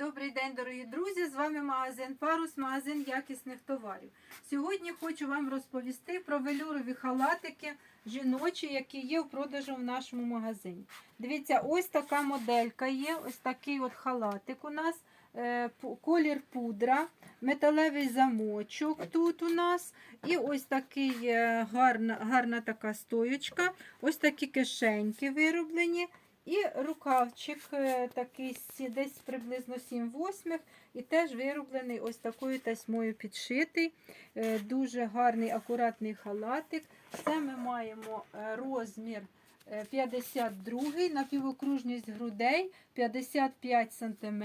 Добрий день, дорогі друзі! З вами магазин Парус, магазин якісних товарів. Сьогодні хочу вам розповісти про велюрові халатики жіночі, які є в продажу в нашому магазині. Дивіться, ось така моделька є, ось такий от халатик у нас, е, колір пудра, металевий замочок тут у нас. І ось такий гарна, гарна така стоючка, ось такі кишеньки вироблені. І рукавчик е, такий десь приблизно 7 восьмих, і теж вироблений ось такою тасьмою підшитий. Е, Дуже гарний, акуратний халатик. Це ми маємо е, розмір е, 52 напівокружність грудей 55 см.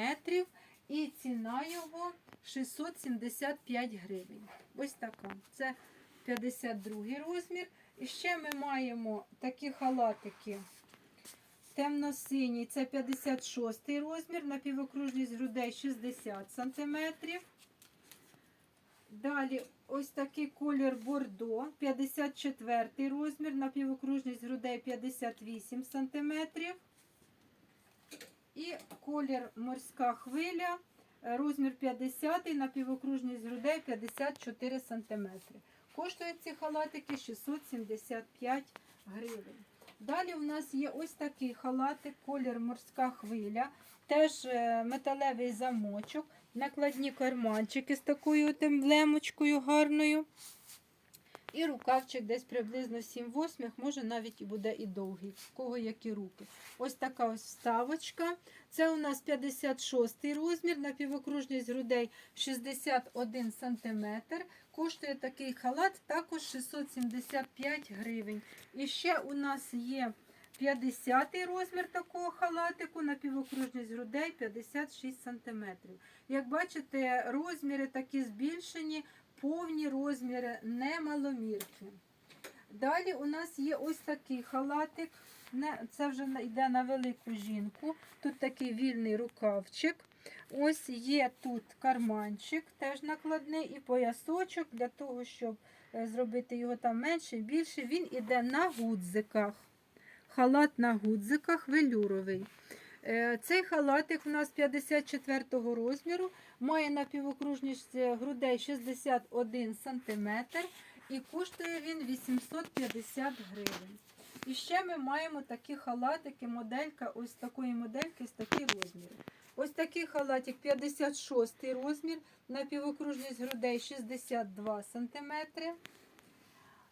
І ціна його 675 гривень. Ось така. Це 52 розмір. І ще ми маємо такі халатики. Темно-синій це 56 розмір, напівокружність грудей 60 см. Далі ось такий колір бордо, 54 розмір, напівокружність грудей 58 см. І колір морська хвиля, розмір 50, напівокружність грудей 54 см. Коштують ці халатики 675 гривень. Далі у нас є ось такий халатик, колір морська хвиля, теж е, металевий замочок, накладні карманчики з такою емблемочкою гарною. І рукавчик десь приблизно 7 восьмих, може навіть буде і довгий, в кого які руки. Ось така ось вставочка. Це у нас 56 розмір, напівокружність грудей 61 см. Коштує такий халат також 675 гривень. І ще у нас є 50 розмір такого халатику, напівокружність грудей 56 см. Як бачите, розміри такі збільшені, повні розміри, не маломірки. Далі у нас є ось такий халатик. Це вже йде на велику жінку. Тут такий вільний рукавчик. Ось є тут карманчик, теж накладний, і поясочок для того, щоб е, зробити його там менше, більше. Він іде на гудзиках. Халат на гудзиках велюровий. Е, Цей халатик у нас 54 розміру, має напівокружність е, грудей 61 см і коштує він 850 гривень. І ще ми маємо такі халатики, моделька, ось такої модельки, ось такі розміри. Ось такий халатик 56 розмір, напівокружність грудей 62 см.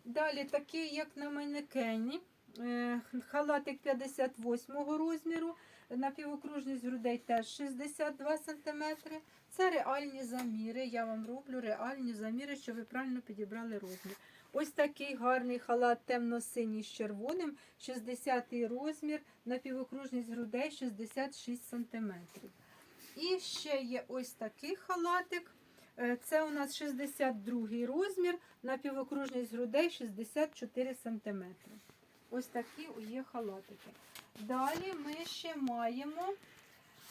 Далі такий, як на манекені, е, халатик 58 розміру, напівокружність грудей теж 62 см. Це реальні заміри. Я вам роблю реальні заміри, щоб ви правильно підібрали розмір. Ось такий гарний халат темно-синій з червоним, 60 розмір, напівокружність грудей 66 см. І ще є ось такий халатик. Е, Це у нас 62 розмір, напівокружність грудей 64 см. Ось такі є халатики. Далі ми ще маємо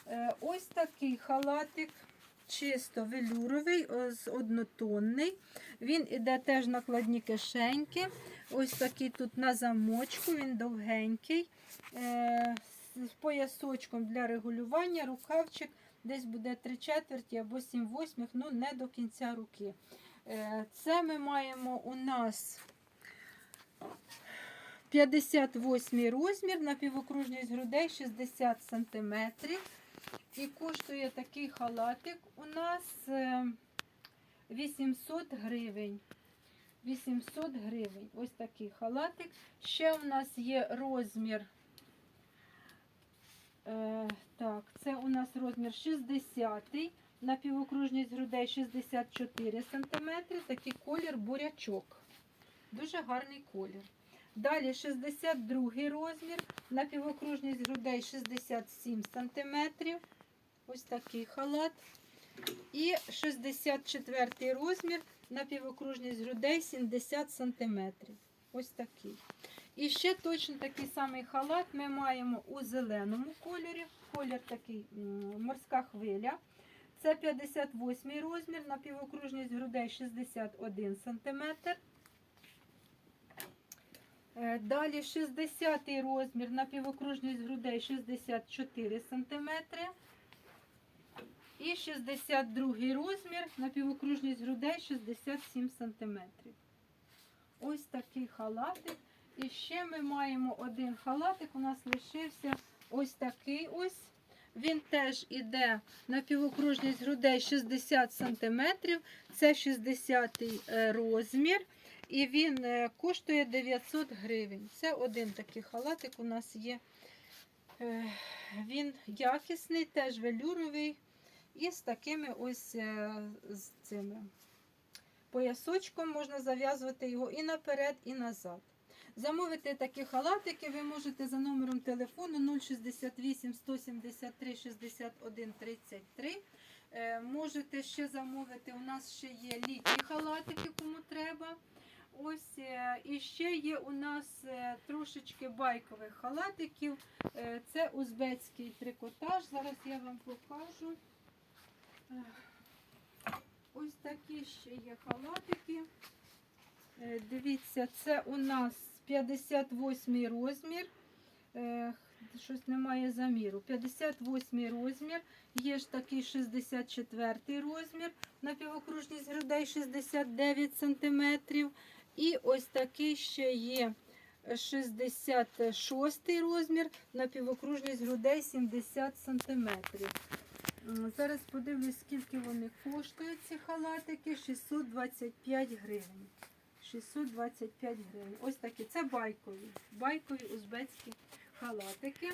е, ось такий халатик, чисто велюровий, однотонний. Він іде теж накладні кишеньки. Ось такий тут на замочку, він довгенький. е, З поясочком для регулювання, рукавчик десь буде 3 четверті або 7 восьмих, ну не до кінця руки. Е, Це ми маємо у нас 58 розмір, напівокружність грудей 60 см. І коштує такий халатик у нас е, 800 гривень. 800 гривень. Ось такий халатик. Ще у нас є розмір. Е, так, це у нас розмір 60 напівокружність грудей 64 см. Такий колір бурячок. Дуже гарний колір. Далі 62 розмір, напівокружність грудей 67 см. Ось такий халат. І 64 розмір, напівокружність грудей 70 см. Ось такий. І ще точно такий самий халат ми маємо у зеленому кольорі. Колір такий морська хвиля. Це 58 розмір, напівокружність грудей 61 см. Е, Далі 60 розмір, напівокружність грудей 64 см. І 62 розмір, напівокружність грудей 67 см. Ось такий халатик. І ще ми маємо один халатик. У нас лишився ось такий ось. Він теж іде на півокружність грудей 60 см. Це 60 розмір. І він е, коштує 900 гривень. Це один такий халатик у нас є. Е, Він якісний, теж велюровий. І з такими ось е, з цими поясочком можна зав'язувати його і наперед, і назад. Замовити такі халатики ви можете за номером телефону 068 173 61 33. Е, Можете ще замовити. У нас ще є літні халатики, кому треба. Ось е, і ще є у нас е, трошечки байкових халатиків. Е, Це узбецький трикотаж. Зараз я вам покажу. Ось такі ще є халатики. Дивіться, це у нас 58 розмір. Щось немає заміру. 58 розмір. Є ж такий 64 розмір. На півокружність грудей 69 см. І ось такий ще є 66 розмір. На півокружність грудей 70 см. Зараз подивлюсь, скільки вони коштують, ці халатики. 625 гривень. 625 гривень. Ось такі. Це байкові. Байкові узбецькі халатики.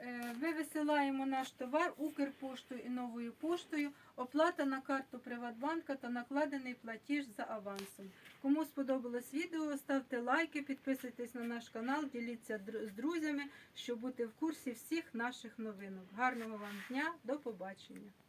Е, Ми висилаємо наш товар Укрпоштою і новою поштою. Оплата на карту Приватбанка та накладений платіж за авансом. Кому сподобалось відео, ставте лайки, підписуйтесь на наш канал, діліться з друзями, щоб бути в курсі всіх наших новинок. Гарного вам дня, до побачення!